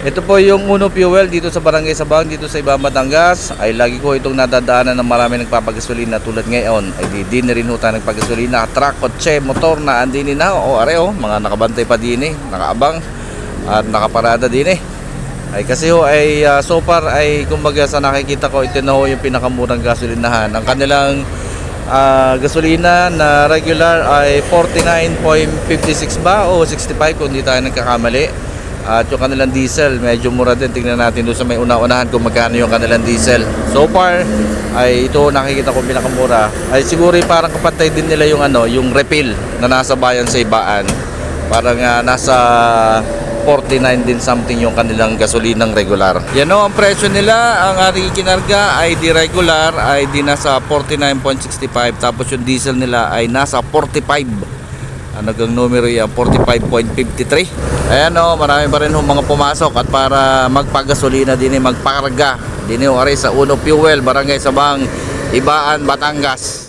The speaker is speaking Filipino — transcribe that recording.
Ito po yung Uno Fuel dito sa Barangay Sabang, dito sa Ibang Batangas. Ay lagi ko itong nadadaanan ng marami nagpapagasolina tulad ngayon. Ay di na rin ho tayo nagpagasolina. Truck, kotse, motor na andinin na. O are o, mga nakabantay pa din eh. Nakaabang at nakaparada din eh. Ay kasi ho ay ah, so far ay kumbaga sa nakikita ko ito na ho yung pinakamurang gasolinahan. Ang kanilang ah, gasolina na regular ay 49.56 ba o 65 kung hindi tayo nagkakamali. At yung kanilang diesel, medyo mura din. Tingnan natin doon sa may una-unahan kung magkano yung kanilang diesel. So far, ay ito nakikita ko pinakamura. Ay siguro ay parang kapantay din nila yung ano, yung refill na nasa bayan sa ibaan. Parang ah, nasa 49 din something yung kanilang gasolinang regular. Yan o, ang presyo nila, ang ating kinarga ay di regular, ay di nasa 49.65. Tapos yung diesel nila ay nasa 45 ano gang numero yan 45.53 ayan o marami pa rin mga pumasok at para magpagasolina din magpakarga din o ari sa Uno Fuel Barangay Sabang Ibaan Batangas